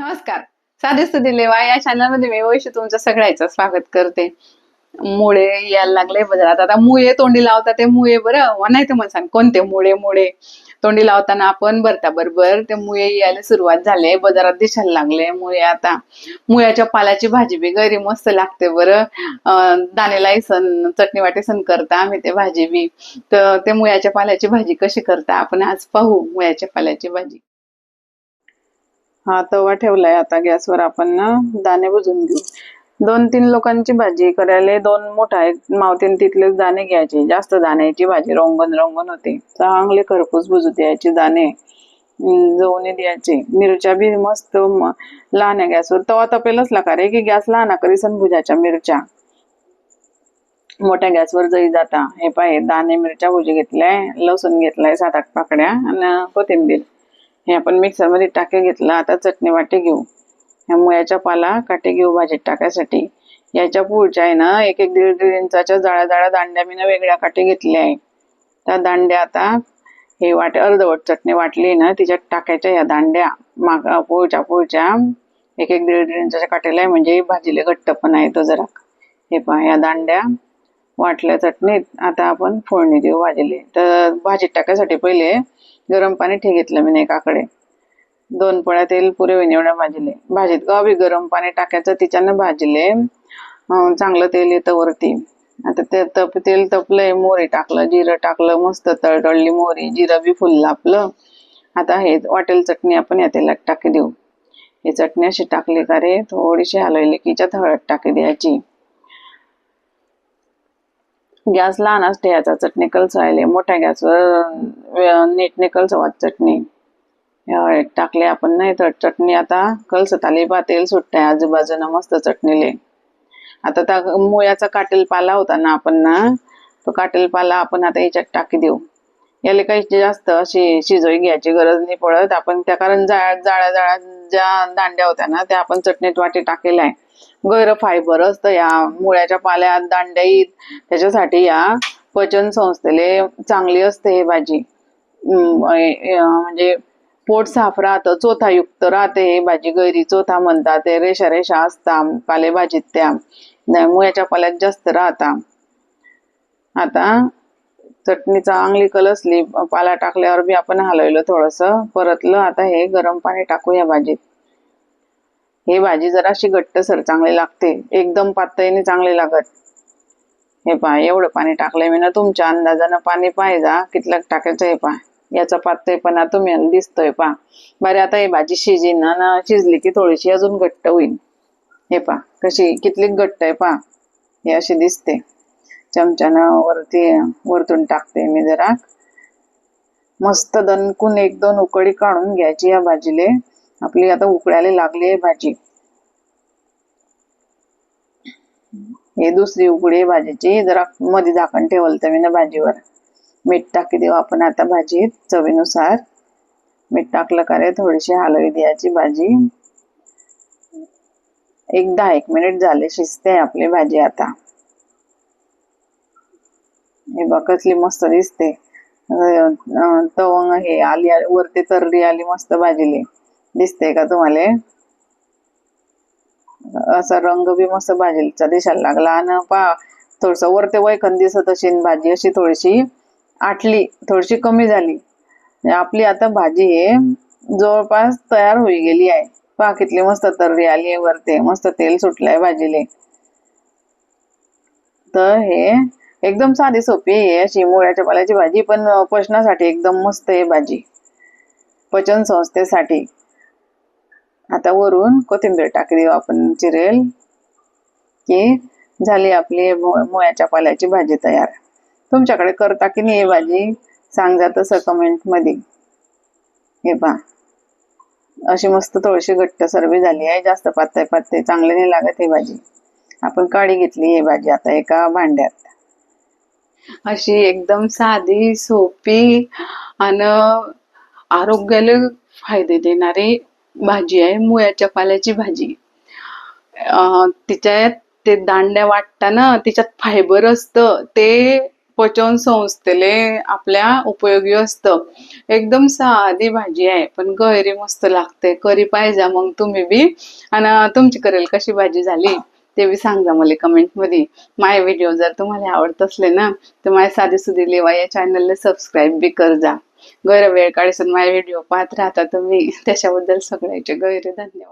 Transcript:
नमस्कार. साधे सुधी लेवा या चॅनलमध्ये मी वैश्य तुमचं सगळ्याचं स्वागत करते. मुळे यायला लागले बाजारात. आता मुळे तोंडी लावता ते मुळे बरं. हो, नाही तर मला सांग कोणते मुळे मुळे? तोंडी लावताना आपण भरता बरोबर ते मुळे यायला सुरुवात झाले बाजारात दिसायला लागले मुळे आता. मुळ्याच्या पाल्याची भाजी बी घरी मस्त लागते बरं. दाणेलाही सण चटणी वाटे सण करता आम्ही ते भाजी बी. तर ते मुळ्याच्या पाल्याची भाजी कशी करता आपण आज पाहू. मुळ्याच्या पाल्याची भाजी. हा तवा ठेवलाय आता गॅसवर आपण ना दाणे भुजून घेऊ. दोन तीन लोकांची भाजी करायला दोन मोठा एक मावतीन तिथलेच दाणे घ्यायचे जास्त दाण्याची भाजी रोंगण रोंगण होते. चांगले खरपूस भुजू द्यायचे दाणे जवणे द्यायचे. मिरच्या बी मस्त लहान गॅसवर. तवा तपेलच लागा रे की गॅस लहान करीसन भुजाच्या मिरच्या. मोठ्या गॅसवर जळी जाता. हे पाहे दाणे मिरच्या भुजी घेतलाय लसूण घेतलाय सात आठ पाकड्या आणि कोथिंबीर. हे आपण मिक्सरमध्ये टाके घेतला आता चटणी वाटे घेऊ. ह्या मुळ्याच्या पाला काटे घेऊ भाजीत टाकायसाठी. याच्या पुढच्या आहे ना एक एक दीड दीड इंचाच्या जाळ्या जाळ्या दांड्या मी वेगळ्या काटे घेतल्या आहे. त्या दांड्या आता हे वाटे अर्धवट चटणी वाटली ना तिच्यात टाकायच्या या दांड्या. माग पोळच्या पोळच्या एक एक दीड दीड इंचाच्या काटेला आहे म्हणजे भाजीला आहे तो जरा. हे पहा या दांड्या. वाटल्या चटणीत. आता आपण फोडणी देऊ भाजीले. तर भाजीत टाकायसाठी पहिले गरम पाणी ठे घेतलं मी एकाकडे दोन पळ्या तेल पुरे होईन एवढ्या भाजीले. भाजीत गावी गरम पाणी टाकायचं तिच्यानं भाजले चांगलं तेल येतं वरती. आता ते तप तेल तपलंय मोहरी टाकलं जिरं टाकलं मस्त तळतळली मोहरी जिरं बी फुललं आपलं आता हे वाटेल चटणी आपण या तेलात टाकी देऊ. ही चटणी अशी टाकली का रे थोडीशी हलवली की याच्यात हळद टाकी द्यायची. गॅस लहान असते ठेवायचा चटणी कलसायले मोठ्या गॅसवर नीटने कलसवात चटणी. टाकले आपण नाही तर चटणी आता कलसत आली बा तेल सुटतंय आजूबाजूनं मस्त चटणीले. आता त्या मुळ्याचा काटेल पाला होता ना आपण ना तो काटेल पाला आपण आता याच्यात टाकी देऊ. याला काही जास्त अशी शिजोई घ्यायची गरज नाही पडत. आपण त्या कारण जाळ्या जाळ्या जाळ्या ज्या दांड्या होत्या ना त्या आपण चटणीत वाटी टाकेल्या आहे. गैर फायबर असतं या मुळ्याच्या पाल्यात दांड्याईत त्याच्यासाठी या पचन संस्थेले चांगली असते हे भाजी. म्हणजे पोट साफ राहतं चोथायुक्त राहते हे भाजी. गैरी चोथा म्हणतात ते रेषा रेषा असता पालेभाजीत त्या. मुळ्याच्या पाल्यात जास्त राहता. आता चटणी चांगली कलसली पाला टाकल्यावर बी आपण हलवलं थोडस. परतलं आता हे गरम पाणी टाकू या भाजीत. हे भाजी जराशी घट्टसर चांगली लागते. एकदम पातळीने चांगली लागत. हे पहा एवढं पाणी टाकलंय मी ना तुमच्या अंदाजानं पाणी पाहिजा कितलं टाकायचं हे पहा. याचा पातळीपणा तुम्ही दिसतोय पहा. बरे आता ही भाजी शिजीन ना शिजली की थोडीशी अजून घट्ट होईल. हे पहा कशी कितली घट्ट आहे पहा. हे अशी दिसते. चमच्यानं वरती वरतून टाकते मी जरा. मस्त दणकून एक दोन उकळी काढून घ्यायची या भाजीले. आपली आता उकळायला लागली आहे भाजी. हे दुसरी उकडी आहे भाजीची. जरा मध्ये झाकण ठेवलं तर मी ना भाजीवर. मीठ टाकी देऊ आपण आता भाजीत चवीनुसार. मीठ टाकलं का रे? थोडीशी हलवी द्यायची भाजी. एक दहा एक मिनिट झाले शिजते आपली भाजी आता. हे बघ कसली मस्त दिसते. तवंग हे आली वरती तर्री आली मस्त भाजीली. दिसते का तुम्हाला? असा रंग बी मस्त भाजीचा दिसायला लागला. आणि पा थोडस वरते वैखन दिसत अशी भाजी अशी थोडीशी आटली थोडीशी कमी झाली. आपली आता भाजी हे जवळपास तयार होई गेली आहे. पहा कितली मस्त तर्री आली आहे वरते. मस्त तेल सुटलंय भाजीले. तर हे एकदम साधी सोपी आहे. अशी मुळ्याच्या पाल्याची भाजी पण पचनासाठी एकदम मस्त आहे भाजी. पचन संस्थेसाठी आता वरून कोथिंबीर टाकी देऊ आपण चिरेल. की झाली आपली मु- मुळ्याच्या पाल्याची भाजी तयार. तुमच्याकडे करता की नाही ही भाजी? सांगा तसं कमेंटमध्ये. हे पहा. अशी मस्त थोडीशी घट्ट सरबी झाली आहे जास्त पातळ पातळ चांगली नाही लागत ही भाजी. आपण काळी घेतली ही भाजी आता एका भांड्यात. अशी एकदम साधी सोपी आणि आरोग्याला फायदे देणारी भाजी आहे मुळ्याच्या पाल्याची भाजी. तिच्यात ते दांड्या वाटताना तिच्यात फायबर असतं ते पचन संस्थेले आपल्या उपयोगी असतं. एकदम साधी भाजी आहे पण गैरी मस्त लागते. करी पाहिजे मग तुम्ही बी. आणि तुमची करेल कशी भाजी झाली ते बी सांगा मला कमेंटमध्ये. माय व्हिडिओ जर तुम्हाला आवडत असले ना तर माझ्या साधी सुधी लेवा या चॅनलला सबस्क्राईब बी कर जा. गैरवेळ वेळ माझे व्हिडिओ पाहत राहता तुम्ही. त्याच्याबद्दल सगळ्याचे गैर धन्यवाद.